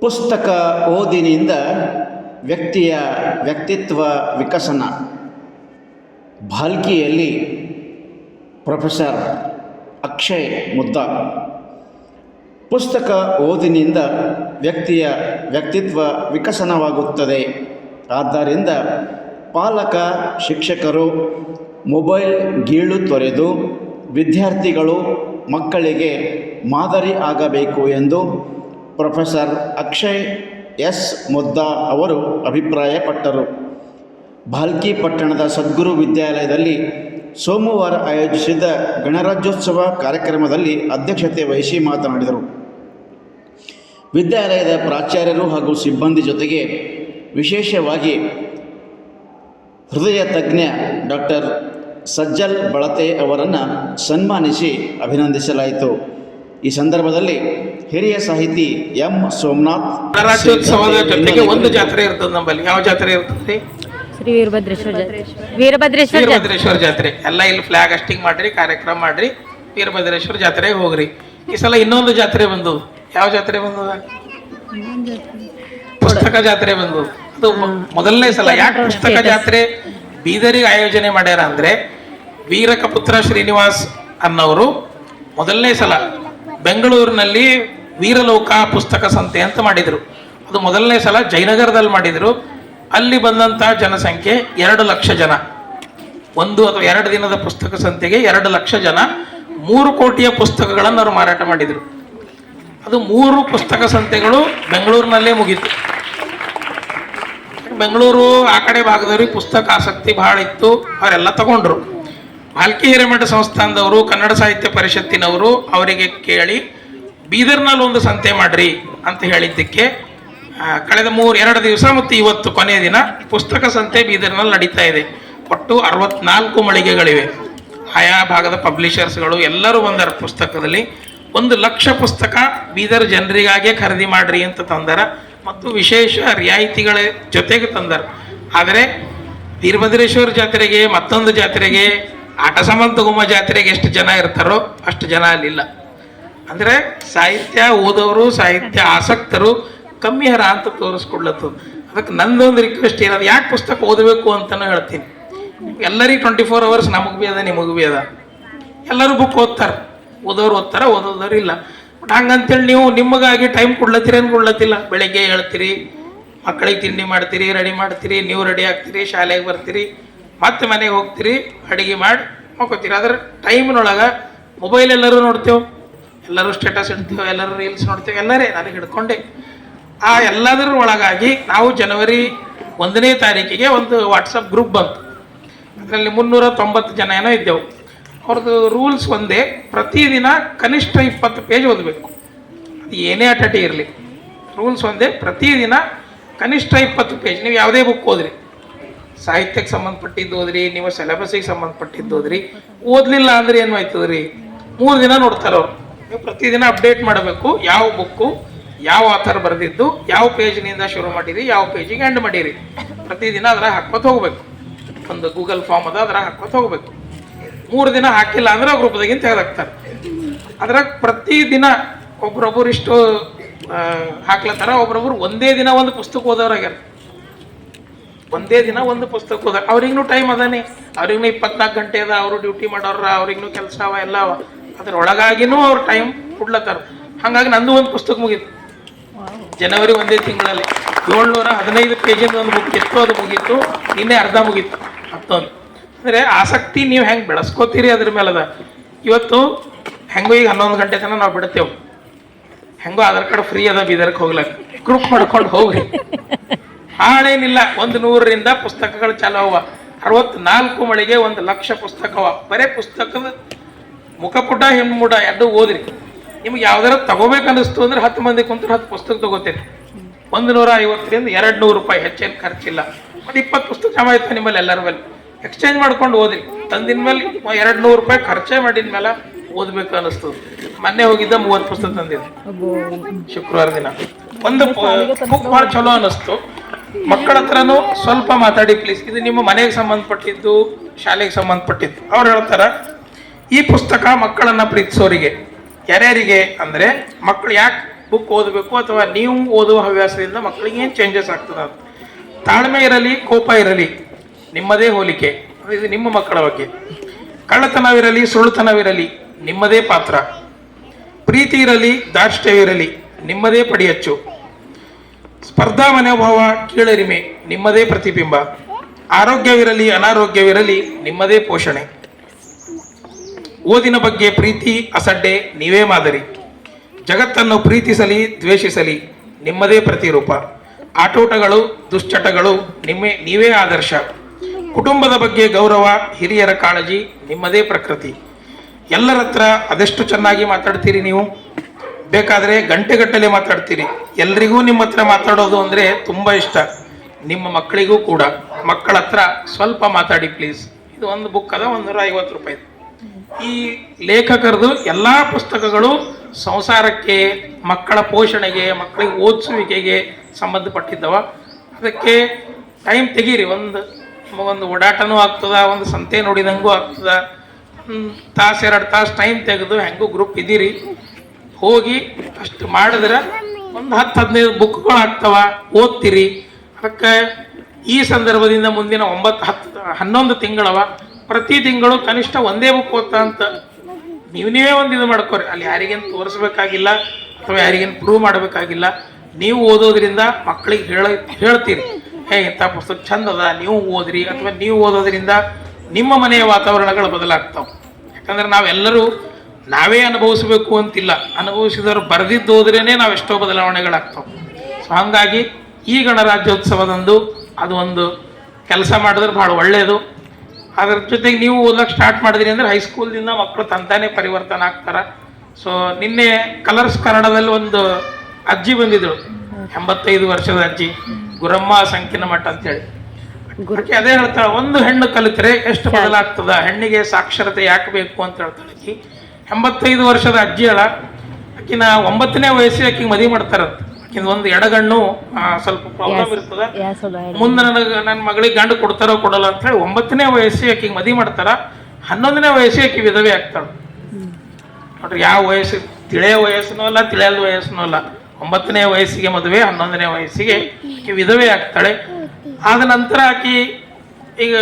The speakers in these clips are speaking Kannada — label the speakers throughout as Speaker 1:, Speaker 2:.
Speaker 1: ಪುಸ್ತಕ ಓದಿನಿಂದ ವ್ಯಕ್ತಿಯ ವ್ಯಕ್ತಿತ್ವ ವಿಕಸನ. ಭಾಲ್ಕಿಯಲ್ಲಿ ಪ್ರೊಫೆಸರ್ ಅಕ್ಷಯ್ ಮುದ್ದಾ. ಪುಸ್ತಕ ಓದಿನಿಂದ ವ್ಯಕ್ತಿಯ ವ್ಯಕ್ತಿತ್ವ ವಿಕಸನವಾಗುತ್ತದೆ. ಆದ್ದರಿಂದ ಪಾಲಕ, ಶಿಕ್ಷಕರು ಮೊಬೈಲ್ ಗೀಳು ತೊರೆದು ವಿದ್ಯಾರ್ಥಿಗಳು ಮಕ್ಕಳಿಗೆ ಮಾದರಿ ಆಗಬೇಕು ಎಂದು ಪ್ರೊಫೆಸರ್ ಅಕ್ಷಯ್ ಎಸ್. ಮುದ್ದಾ ಅವರು ಅಭಿಪ್ರಾಯಪಟ್ಟರು. ಭಾಲ್ಕಿ ಪಟ್ಟಣದ ಸದ್ಗುರು ವಿದ್ಯಾಲಯದಲ್ಲಿ ಸೋಮವಾರ ಆಯೋಜಿಸಿದ್ದ ಗಣರಾಜ್ಯೋತ್ಸವ ಕಾರ್ಯಕ್ರಮದಲ್ಲಿ ಅಧ್ಯಕ್ಷತೆ ವಹಿಸಿ ಮಾತನಾಡಿದರು. ವಿದ್ಯಾಲಯದ ಪ್ರಾಚಾರ್ಯರು ಹಾಗೂ ಸಿಬ್ಬಂದಿ ಜೊತೆಗೆ ವಿಶೇಷವಾಗಿ ಹೃದಯ ತಜ್ಞ ಡಾಕ್ಟರ್ ಸಜ್ಜಲ್ ಬಳತೆ ಅವರನ್ನು ಸನ್ಮಾನಿಸಿ ಅಭಿನಂದಿಸಲಾಯಿತು. ಈ ಸಂದರ್ಭದಲ್ಲಿ ಹಿರಿಯ ಸಾಹಿತಿ ಎಂ ಸೋಮನಾಥ್
Speaker 2: ರಾಜ್ಯೋತ್ಸವದ ಜೊತೆಗೆ ಒಂದು ಜಾತ್ರೆ ಇರ್ತದೆ ನಮ್ಮಲ್ಲಿ. ಯಾವ ಜಾತ್ರೆ ಇರ್ತದೆ?
Speaker 3: ಶ್ರೀ ವೀರಭದ್ರೇಶ್ವರ ಜಾತ್ರೆ. ವೀರಭದ್ರೇಶ್ವರ ಜಾತ್ರೆ.
Speaker 2: ವೀರಭದ್ರೇಶ್ವರ ಜಾತ್ರೆ. ಎಲ್ಲ ಇಲ್ಲಿ ಫ್ಲಾಗ್ ಅಸ್ಟಿಂಗ್ ಮಾಡ್ರಿ ಕಾರ್ಯಕ್ರಮ ಮಾಡ್ರಿ. ವೀರಭದ್ರೇಶ್ವರ ಜಾತ್ರೆಗೆ ಹೋಗ್ರಿ. ಈ ಸಲ ಇನ್ನೊಂದು ಜಾತ್ರೆ ಬಂದು ಯಾವ ಜಾತ್ರೆ ಬಂದು? ಪುಸ್ತಕ ಜಾತ್ರೆ ಬಂದು. ಅದು ಮೊದಲನೇ ಸಲ. ಯಾಕೆ ಪುಸ್ತಕ ಜಾತ್ರೆ? ಬೀದರಿಗೆ ಆಯೋಜನೆ ಮಾಡ್ಯಾರ ಅಂದರೆ ವೀರಕಪುತ್ರ ಶ್ರೀನಿವಾಸ್ ಅನ್ನೋರು ಮೊದಲನೇ ಸಲ ಬೆಂಗಳೂರಿನಲ್ಲಿ ವೀರಲೋಕ ಪುಸ್ತಕ ಸಂತೆ ಅಂತ ಮಾಡಿದ್ರು. ಅದು ಮೊದಲನೇ ಸಲ ಜಯನಗರದಲ್ಲಿ ಮಾಡಿದ್ರು. ಅಲ್ಲಿ ಬಂದಂಥ ಜನಸಂಖ್ಯೆ ಎರಡು ಲಕ್ಷ ಜನ. ಒಂದು ಅಥವಾ ಎರಡು ದಿನದ ಪುಸ್ತಕ ಸಂತೆಗೆ ಎರಡು ಲಕ್ಷ ಜನ ಮೂರು ಕೋಟಿಯ ಪುಸ್ತಕಗಳನ್ನು ಅವರು ಮಾರಾಟ ಮಾಡಿದರು. ಅದು ಮೂರು ಪುಸ್ತಕ ಸಂತೆಗಳು ಬೆಂಗಳೂರಿನಲ್ಲೇ ಮುಗೀತು. ಬೆಂಗಳೂರು, ಆ ಕಡೆ ಭಾಗದವ್ರಿಗೆ ಪುಸ್ತಕ ಆಸಕ್ತಿ ಭಾಳ ಇತ್ತು. ಅವರೆಲ್ಲ ತಗೊಂಡ್ರು. ಭಾಲ್ಕಿ ಹಿರೇಮಠ ಸಂಸ್ಥಾನದವರು, ಕನ್ನಡ ಸಾಹಿತ್ಯ ಪರಿಷತ್ತಿನವರು ಅವರಿಗೆ ಕೇಳಿ, ಬೀದರ್ನಲ್ಲಿ ಒಂದು ಸಂತೆ ಮಾಡ್ರಿ ಅಂತ ಹೇಳಿದ್ದಕ್ಕೆ ಕಳೆದ ಮೂರು, ಎರಡು ದಿವಸ ಮತ್ತು ಇವತ್ತು ಕೊನೆಯ ದಿನ ಪುಸ್ತಕ ಸಂತೆ ಬೀದರ್ನಲ್ಲಿ ನಡೀತಾ ಇದೆ. ಒಟ್ಟು ಅರವತ್ನಾಲ್ಕು ಮಳಿಗೆಗಳಿವೆ. ಆಯಾ ಭಾಗದ ಪಬ್ಲಿಷರ್ಸ್ಗಳು ಎಲ್ಲರೂ ಬಂದಾರ ಪುಸ್ತಕದಲ್ಲಿ. ಒಂದು ಲಕ್ಷ ಪುಸ್ತಕ ಬೀದರ್ ಜನರಿಗಾಗೆ ಖರೀದಿ ಮಾಡ್ರಿ ಅಂತ ತಂದಾರ. ಮತ್ತು ವಿಶೇಷ ರಿಯಾಯಿತಿಗಳ ಜೊತೆಗೆ ತಂದರು. ಆದರೆ ವೀರಭದ್ರೇಶ್ವರ ಜಾತ್ರೆಗೆ ಮತ್ತೊಂದು ಜಾತ್ರೆಗೆ ಆಟ ಸಮಂತ ತಗೊಂಬ ಜಾತ್ರೆಗೆ ಎಷ್ಟು ಜನ ಇರ್ತಾರೋ ಅಷ್ಟು ಜನ ಅಲ್ಲಿಲ್ಲ ಅಂದರೆ ಸಾಹಿತ್ಯ ಓದೋರು, ಸಾಹಿತ್ಯ ಆಸಕ್ತರು ಕಮ್ಮಿ ಹರ ಅಂತ ತೋರಿಸ್ಕೊಡ್ಲತ್ತು ಅದಕ್ಕೆ ನಂದೊಂದು ರಿಕ್ವೆಸ್ಟ್ ಏನದು, ಯಾಕೆ ಪುಸ್ತಕ ಓದಬೇಕು ಅಂತಲೂ ಹೇಳ್ತೀನಿ. ಎಲ್ಲರಿಗೂ ಟ್ವೆಂಟಿ ಫೋರ್ ಅವರ್ಸ್ ನಮಗೆ ಭೀ ಅದ, ನಿಮಗೆ ಭೀ ಅದ. ಎಲ್ಲರೂ ಬುಕ್ ಓದ್ತಾರೆ. ಓದೋರು ಓದ್ತಾರೆ, ಓದೋದವ್ರು ಇಲ್ಲ. ಬಟ್ ಹಂಗಂತೇಳಿ ನೀವು ನಿಮಗಾಗಿ ಟೈಮ್ ಕೊಡ್ಲತ್ತೀರಿ ಏನು ಕೊಡ್ಲತ್ತಿಲ್ಲ? ಬೆಳಗ್ಗೆ ಹೇಳ್ತೀರಿ, ಮಕ್ಕಳಿಗೆ ತಿಂಡಿ ಮಾಡ್ತೀರಿ ರೆಡಿ ಮಾಡ್ತೀರಿ, ನೀವು ರೆಡಿ ಆಗ್ತೀರಿ, ಶಾಲೆಗೆ ಬರ್ತೀರಿ, ಮತ್ತೆ ಮನೆಗೆ ಹೋಗ್ತೀರಿ, ಅಡುಗೆ ಮಾಡಿ ಮಕ್ಕೋತೀರಿ ಆದ್ರೆ ಟೈಮ್ನೊಳಗೆ ಮೊಬೈಲ್ ಎಲ್ಲರೂ ನೋಡ್ತೇವೆ, ಎಲ್ಲರೂ ಸ್ಟೇಟಸ್ ಇಡ್ತೇವೆ ಎಲ್ಲರೂ ರೀಲ್ಸ್ ನೋಡ್ತೇವೆ, ಎಲ್ಲರೇ ನನಗೆ ಹಿಡ್ಕೊಂಡೆ. ಆ ಎಲ್ಲದರ ಒಳಗಾಗಿ ನಾವು ಜನವರಿ ಒಂದನೇ ತಾರೀಕಿಗೆ ಒಂದು ವಾಟ್ಸಪ್ ಗ್ರೂಪ್ ಬಂತು. ಅದರಲ್ಲಿ ಮುನ್ನೂರ ತೊಂಬತ್ತು ಜನ ಏನೋ ಇದ್ದೆವು. ಅವ್ರದ್ದು ರೂಲ್ಸ್ ಒಂದೇ, ಪ್ರತಿದಿನ ಕನಿಷ್ಠ ಇಪ್ಪತ್ತು ಪೇಜ್ ಓದಬೇಕು. ಅದು ಏನೇ ಅಟಟಿ ಇರಲಿ. ರೂಲ್ಸ್ ಒಂದೇ, ಪ್ರತಿದಿನ ಕನಿಷ್ಠ ಇಪ್ಪತ್ತು ಪೇಜ್ ನೀವು ಯಾವುದೇ ಬುಕ್ ಓದ್ರಿ. ಸಾಹಿತ್ಯಕ್ಕೆ ಸಂಬಂಧಪಟ್ಟಿದ್ದು ಓದ್ರಿ, ನೀವು ಸಿಲೆಬಸ್ಸಿಗೆ ಸಂಬಂಧಪಟ್ಟಿದ್ದು ಓದ್ರಿ. ಓದಲಿಲ್ಲ ಅಂದ್ರೆ ಏನು ಆಯ್ತದ ಮೂರು ದಿನ ನೋಡ್ತಾರೆ ಅವ್ರು. ನೀವು ಪ್ರತಿದಿನ ಅಪ್ಡೇಟ್ ಮಾಡಬೇಕು ಯಾವ ಬುಕ್ಕು ಯಾವ ಆಥರ್ ಬರೆದಿದ್ದು, ಯಾವ ಪೇಜ್ನಿಂದ ಶುರು ಮಾಡಿರಿ, ಯಾವ ಪೇಜಿಗೆ ಎಂಡ್ ಮಾಡಿರಿ. ಪ್ರತಿದಿನ ಅದರ ಹಾಕ್ಕೊತ ಹೋಗ್ಬೇಕು. ಒಂದು ಗೂಗಲ್ ಫಾರ್ಮ್ ಅದ ಅದರ ಹಾಕ್ಕೊತ ಹೋಗ್ಬೇಕು. ಮೂರು ದಿನ ಹಾಕಿಲ್ಲ ಅಂದ್ರೆ ಗ್ರೂಪ್ದಾಗಿಂದ ತೆಗೆದಾಕ್ತಾರೆ ಅದ್ರಾಗ ಪ್ರತಿದಿನ ಒಬ್ರೊಬ್ರು ಇಷ್ಟು ಆ, ಹಾಕ್ಲತ್ತಾರ ಒಬ್ರೊಬ್ರು ಒಂದೇ ದಿನ ಒಂದು ಪುಸ್ತಕ ಓದೋರಾಗ್ಯಾರ. ಒಂದೇ ದಿನ ಒಂದು ಪುಸ್ತಕ ಓದ ಅವ್ರಿಗೂ ಟೈಮ್ ಅದಾನೆ. ಅವ್ರಿಗೂ ಇಪ್ಪತ್ನಾಲ್ಕು ಗಂಟೆ ಅದ ಅವರು ಡ್ಯೂಟಿ ಮಾಡೋರ ಅವ್ರಿಗೂ ಕೆಲಸ ಅವ ಎಲ್ಲ ಅವ. ಅದ್ರೊಳಗಾಗಿನೂ ಅವ್ರ ಟೈಮ್ ಕೊಡ್ಲತ್ತಾರ. ಹಾಗಾಗಿ ನಂದು ಒಂದು ಪುಸ್ತಕ ಮುಗೀತು. ಜನವರಿ ಒಂದೇ ತಿಂಗಳಲ್ಲಿ. ಏಳ್ನೂರ ಹದಿನೈದು ಪೇಜಿಂದ ಒಂದು ಬುಕ್ ಎಷ್ಟೋ ಅದು ಮುಗೀತು ನಿನ್ನೆ ಅರ್ಧ ಮುಗೀತು. ಮತ್ತೊಂದು. ಅಂದರೆ ಆಸಕ್ತಿ ನೀವು ಹೆಂಗೆ ಬೆಳೆಸ್ಕೋತೀರಿ ಅದ್ರ ಮೇಲೆ ಅದ ಇವತ್ತು ಹೆಂಗೋ ಈಗ ಹನ್ನೊಂದು ಗಂಟೆ ತನಕ ನಾವು ಬಿಡ್ತೇವೆ. ಹೆಂಗೋ ಆಧಾರ್ ಕಾರ್ಡ್ ಫ್ರೀ ಅದ ಬೀದರ್ಗೆ ಹೋಗ್ಲಕ್ಕ. ಗ್ರೂಪ್ ಮಾಡ್ಕೊಂಡು ಹೋಗ್ರಿ. ಹಾಳೇನಿಲ್ಲ, ಒಂದು ನೂರರಿಂದ ಪುಸ್ತಕಗಳು ಚಾಲು ಅವ. ಅರವತ್ನಾಲ್ಕು ಮಳಿಗೆ ಒಂದು ಲಕ್ಷ ಪುಸ್ತಕವ ಬರೇ ಪುಸ್ತಕದ ಮುಖಪುಟ ಹಿಮ್ಮುಡ ಎರಡು ಓದ್ರಿ. ನಿಮ್ಗೆ ಯಾವ್ದಾರ ತಗೋಬೇಕು ಅನಿಸ್ತು ಅಂದ್ರೆ ಹತ್ತು ಮಂದಿ ಕುಂತ್ರೆ ಹತ್ತು ಪುಸ್ತಕ ತಗೋತೀರಿ. ಒಂದು ನೂರ ಐವತ್ತರಿಂದ ಎರಡು ನೂರು ರೂಪಾಯಿ ಹೆಚ್ಚೇನು ಖರ್ಚಿಲ್ಲ. ಒಂದು ಇಪ್ಪತ್ತು ಪುಸ್ತಕ ಜಮಾ ಆಯ್ತು ನಿಮ್ಮಲ್ಲಿ ಎಲ್ಲರ ಮೇಲೆ. ಎಕ್ಸ್ಚೇಂಜ್ ಮಾಡ್ಕೊಂಡು ಓದಿ. ತಂದಿನ ಮೇಲೆ ಎರಡು ನೂರು ರೂಪಾಯಿ ಖರ್ಚೆ ಮಾಡಿದ ಮೇಲೆ ಓದ್ಬೇಕು ಅನಿಸ್ತದೆ ಮೊನ್ನೆ ಹೋಗಿದ್ದ ಮೂವತ್ತು ಪುಸ್ತಕ ತಂದಿದ್ದೆ. ಶುಕ್ರವಾರ ದಿನ. ಒಂದು ಬುಕ್ ಭಾಳ ಚಲೋ ಅನಿಸ್ತು ಮಕ್ಕಳ ಹತ್ರನೂ ಸ್ವಲ್ಪ ಮಾತಾಡಿ ಪ್ಲೀಸ್ ಇದು ನಿಮ್ಮ ಮನೆಗೆ ಸಂಬಂಧಪಟ್ಟಿದ್ದು ಶಾಲೆಗೆ ಸಂಬಂಧಪಟ್ಟಿದ್ದು. ಅವ್ರು ಹೇಳ್ತಾರೆ ಈ ಪುಸ್ತಕ ಮಕ್ಕಳನ್ನು ಪ್ರೀತಿಸೋರಿಗೆ ಯಾರ್ಯಾರಿಗೆ ಅಂದರೆ ಮಕ್ಕಳು ಯಾಕೆ ಬುಕ್ ಓದಬೇಕು ಅಥವಾ ನೀವು ಓದುವ ಹವ್ಯಾಸದಿಂದ ಮಕ್ಕಳಿಗೆ ಏನು ಚೇಂಜಸ್ ಆಗ್ತದೆ ತಾಳ್ಮೆ ಇರಲಿ ಕೋಪ ಇರಲಿ ನಿಮ್ಮದೇ ಹೋಲಿಕೆ, ಇದು ನಿಮ್ಮ ಮಕ್ಕಳ ಬಗ್ಗೆ. ಕಳ್ಳತನವಿರಲಿ, ಸುಳ್ಳುತನವಿರಲಿ, ನಿಮ್ಮದೇ ಪಾತ್ರ. ಪ್ರೀತಿ ಇರಲಿ ದಾರ್ಷ್ಟ್ಯವಿರಲಿ ನಿಮ್ಮದೇ ಪಡಿಯಚ್ಚು. ಸ್ಪರ್ಧಾ ಮನೋಭಾವ, ಕೀಳರಿಮೆ, ನಿಮ್ಮದೇ ಪ್ರತಿಬಿಂಬ. ಆರೋಗ್ಯವಿರಲಿ, ಅನಾರೋಗ್ಯವಿರಲಿ, ನಿಮ್ಮದೇ ಪೋಷಣೆ. ಓದಿನ ಬಗ್ಗೆ ಪ್ರೀತಿ, ಅಸಡ್ಡೆ, ನೀವೇ ಮಾದರಿ. ಜಗತ್ತನ್ನು ಪ್ರೀತಿಸಲಿ, ದ್ವೇಷಿಸಲಿ, ನಿಮ್ಮದೇ ಪ್ರತಿರೂಪ. ಆಟೋಟಗಳು, ದುಶ್ಚಟಗಳು, ನಿಮ್ಮೇ, ನೀವೇ ಆದರ್ಶ. ಕುಟುಂಬದ ಬಗ್ಗೆ ಗೌರವ, ಹಿರಿಯರ ಕಾಳಜಿ, ನಿಮ್ಮದೇ ಪ್ರಕೃತಿ. ಎಲ್ಲರ ಹತ್ರ ಅದೆಷ್ಟು ಚೆನ್ನಾಗಿ ಮಾತಾಡ್ತೀರಿ ನೀವು? ಬೇಕಾದರೆ ಗಂಟೆಗಟ್ಟಲೆ ಮಾತಾಡ್ತೀರಿ. ಎಲ್ರಿಗೂ ನಿಮ್ಮ ಹತ್ರ ಮಾತಾಡೋದು ಅಂದರೆ ತುಂಬ ಇಷ್ಟ. ನಿಮ್ಮ ಮಕ್ಕಳಿಗೂ ಕೂಡ. ಮಕ್ಕಳ ಹತ್ರ ಸ್ವಲ್ಪ ಮಾತಾಡಿ ಪ್ಲೀಸ್. ಇದು ಒಂದು ಬುಕ್ ಅದ ಒಂದೂರ ಐವತ್ತು ರೂಪಾಯಿ. ಈ ಲೇಖಕರದು ಎಲ್ಲ ಪುಸ್ತಕಗಳು ಸಂಸಾರಕ್ಕೆ, ಮಕ್ಕಳ ಪೋಷಣೆಗೆ, ಮಕ್ಕಳಿಗೆ ಓದಿಸುವಿಕೆಗೆ ಸಂಬಂಧಪಟ್ಟಿದ್ದವ. ಅದಕ್ಕೆ ಟೈಮ್ ತೆಗೀರಿ, ಒಂದು ಒಂದು ಓಡಾಟನೂ ಆಗ್ತದ, ಒಂದು ಸಂತೆ ನೋಡಿದಂಗೂ ಆಗ್ತದ. ತಾಸು, ಎರಡು ತಾಸು ಟೈಮ್ ತೆಗೆದು ಹೆಂಗೂ ಗ್ರೂಪ್ ಇದ್ದೀರಿ. ಹೋಗಿ ಅಷ್ಟು ಮಾಡಿದ್ರೆ ಒಂದು ಹತ್ತು ಹದಿನೈದು ಬುಕ್ಗಳು ಆಗ್ತವ, ಓದ್ತೀರಿ. ಅದಕ್ಕೆ ಈ ಸಂದರ್ಭದಿಂದ ಮುಂದಿನ ಒಂಬತ್ತು ಹತ್ತು, ಹನ್ನೊಂದು ತಿಂಗಳವ, ಪ್ರತಿ ತಿಂಗಳು ಕನಿಷ್ಠ ಒಂದೇ ಬುಕ್ ಓದ್ತಾ ಅಂತ ನೀವು ನೀವೇ ಒಂದು ಇದು ಮಾಡ್ಕೋರಿ. ಅಲ್ಲಿ ಯಾರಿಗೇನು ತೋರಿಸ್ಬೇಕಾಗಿಲ್ಲ, ಅಥವಾ ಯಾರಿಗೇನು ಪ್ರೂವ್ ಮಾಡಬೇಕಾಗಿಲ್ಲ, ನೀವು ಓದೋದ್ರಿಂದ ಮಕ್ಕಳಿಗೆ ಹೇಳ, ಹೇಳ್ತೀರಿ. ಹೇ ಇಂಥ ಪುಸ್ತಕ ಚಂದದ, ನೀವು ಓದ್ರಿ ಅಥವಾ ನೀವು ಓದೋದ್ರಿಂದ ನಿಮ್ಮ ಮನೆಯ ವಾತಾವರಣಗಳು ಬದಲಾಗ್ತಾವೆ. ಯಾಕಂದ್ರೆ ನಾವೆಲ್ಲರೂ ನಾವೇ ಅನುಭವಿಸಬೇಕು ಅಂತಿಲ್ಲ. ಅನುಭವಿಸಿದವರು ಬರೆದಿದ್ದು ಹೋದ್ರೇನೆ ನಾವು ಎಷ್ಟೋ ಬದಲಾವಣೆಗಳಾಗ್ತಾವೆ. ಸೊ ಹಾಗಾಗಿ ಈ ಗಣರಾಜ್ಯೋತ್ಸವದಂದು ಅದು ಒಂದು ಕೆಲಸ ಮಾಡಿದ್ರೆ ಭಾಳ ಒಳ್ಳೆಯದು ಅದ್ರ ಜೊತೆಗೆ ನೀವು ಓದಕ್ಕೆ ಸ್ಟಾರ್ಟ್ ಮಾಡಿದ್ರಿ ಅಂದ್ರೆ ಹೈಸ್ಕೂಲ್ದಿಂದ ಮಕ್ಕಳು ತಂತಾನೆ ಪರಿವರ್ತನೆ ಆಗ್ತಾರೆ. ಸೊ ನಿನ್ನೆ ಕಲರ್ಸ್ ಕನ್ನಡದಲ್ಲಿ ಒಂದು ಅಜ್ಜಿ ಬಂದಿದ್ದಳು ಎಂಬತ್ತೈದು ವರ್ಷದ ಅಜ್ಜಿ ಗುರಮ್ಮ ಸಂಕಿನ ಮಠ ಅಂತೇಳಿ. ಗುರುಕಿ ಅದೇ ಹೇಳ್ತಾಳೆ ಒಂದು ಹೆಣ್ಣು ಕಲಿತರೆ ಎಷ್ಟು ಬದಲಾಗ್ತದ? ಹೆಣ್ಣಿಗೆ ಸಾಕ್ಷರತೆ ಯಾಕೆ ಬೇಕು? ಅಂತ ಹೇಳ್ತಾಳೆ ಅಕ್ಕಿ. ಎಂಬತ್ತೈದು ವರ್ಷದ ಅಜ್ಜಿ ಅಳ ಆಕಿನ ಒಂಬತ್ತನೇ ವಯಸ್ಸಿಗೆ ಆಕಿಗೆ ಮದುವೆ ಮಾಡ್ತಾರಂತ. ಆಕಿನ ಒಂದು ಎಡಗಣ್ಣು ಸ್ವಲ್ಪ ಪ್ರಾಬ್ಲಮ್ ಇರ್ತದ. ಮುಂದೆ ನನಗೆ ನನ್ನ ಮಗಳಿಗೆ ಗಂಡು ಕೊಡ್ತಾರೋ ಕೊಡಲ್ಲ ಅಂತ ಹೇಳಿ ಒಂಬತ್ತನೇ ವಯಸ್ಸಿಗೆ ಆಕಿಗೆ ಮದುವೆ ಮಾಡ್ತಾರ. ಹನ್ನೊಂದನೇ ವಯಸ್ಸಿಗೆ ಆಕಿ ವಿಧವೆ ಆಗ್ತಾಳೆ. ನೋಡ್ರಿ ಯಾವ ವಯಸ್ಸು? ತಿಳಿಯ ವಯಸ್ಸನೂ ಅಲ್ಲ ತಿಳಿಯದ ವಯಸ್ಸನೂ ಅಲ್ಲ. ಒಂಬತ್ತನೇ ವಯಸ್ಸಿಗೆ ಮದುವೆ, ಹನ್ನೊಂದನೇ ವಯಸ್ಸಿಗೆ ಆಕೆ ವಿಧವೆ ಆಗ್ತಾಳೆ. ಆದ ನಂತರ ಆಕೆ ಈಗ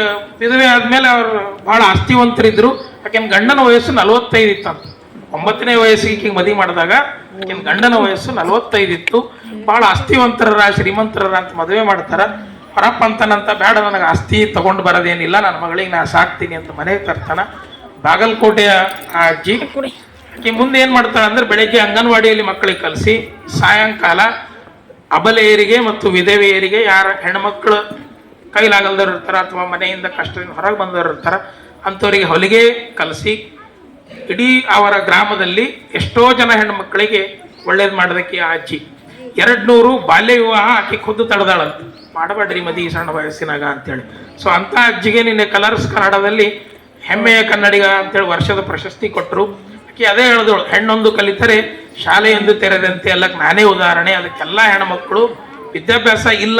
Speaker 2: ವಿಧವೆ ಆದಮೇಲೆ ಅವರು ಬಹಳ ಆಸ್ತಿವಂತರಿದ್ರು. ಆಕಿನ ಗಂಡನ ವಯಸ್ಸು ನಲವತ್ತೈದು ಇತ್ತಂತ ಒಂಬತ್ತನೇ ವಯಸ್ಸಿಗೆ ಈಕೆಗೆ ಮದುವೆ ಮಾಡಿದಾಗ ಆಕಿನ ಗಂಡನ ವಯಸ್ಸು ನಲವತ್ತೈದು ಇತ್ತು. ಬಹಳ ಆಸ್ತಿವಂತರರ ಶ್ರೀಮಂತರರ ಅಂತ ಮದುವೆ ಮಾಡ್ತಾರೆ. ಹೊರಪ್ಪ ಅಂತನಂತ ಬೇಡ ನನಗೆ ಆಸ್ತಿ ತಗೊಂಡು ಬರೋದೇನಿಲ್ಲ ನನ್ನ ಮಗಳಿಗೆ ನಾ ಸಾಕ್ತೀನಿ ಅಂತ ಮನೆಗೆ ತರ್ತಾನ ಬಾಗಲಕೋಟೆಯ ಆ ಅಜ್ಜಿ ಆಕಿ ಮುಂದೆ ಏನು ಮಾಡ್ತಾಳೆ ಅಂದ್ರೆ ಬೆಳಗ್ಗೆ ಅಂಗನವಾಡಿಯಲ್ಲಿ ಮಕ್ಕಳಿಗೆ ಕಲಿಸಿ ಸಾಯಂಕಾಲ ಅಬಲೆಯರಿಗೆ ಮತ್ತು ವಿಧವೆಯರಿಗೆ ಯಾರ ಹೆಣ್ಮಕ್ಳು ಕೈಲಾಗಲ್ದವ್ರು ಇರ್ತಾರೆ ಅಥವಾ ಮನೆಯಿಂದ ಕಷ್ಟದಿಂದ ಹೊರಗೆ ಬಂದವರು ಇರ್ತಾರೆ, ಅಂಥವರಿಗೆ ಹೊಲಿಗೆ ಕಲಿಸಿ ಇಡೀ ಅವರ ಗ್ರಾಮದಲ್ಲಿ ಎಷ್ಟೋ ಜನ ಹೆಣ್ಮಕ್ಕಳಿಗೆ ಒಳ್ಳೇದು ಮಾಡೋದಕ್ಕೆ ಅಜ್ಜಿ. ಎರಡು ನೂರು ಬಾಲ್ಯ ವಿವಾಹ ಆಕೆ ಖುದ್ದು ತಡೆದಾಳಂತ. ಮಾಡಬೇಡ್ರಿ ಮದಿ ಈ ಸಣ್ಣ ವಯಸ್ಸಿನಾಗ ಅಂತೇಳಿ. ಸೊ ಅಂಥ ಅಜ್ಜಿಗೆ ನಿನ್ನೆ ಕಲರ್ಸ್ ಕನ್ನಡದಲ್ಲಿ ಹೆಮ್ಮೆಯ ಕನ್ನಡಿಗ ಅಂತೇಳಿ ವರ್ಷದ ಪ್ರಶಸ್ತಿ ಕೊಟ್ಟರು ಆಕೆ ಅದೇ ಹೇಳಿದಳು ಹೆಣ್ಣೊಂದು ಕಲಿತರೆ ಶಾಲೆಯೊಂದು ತೆರೆದಂತೆ ಅಲ್ಲಕ್ಕೆ ನಾನೇ ಉದಾಹರಣೆ. ಅದಕ್ಕೆಲ್ಲ ಹೆಣ್ಮಕ್ಳು ವಿದ್ಯಾಭ್ಯಾಸ ಇಲ್ಲ.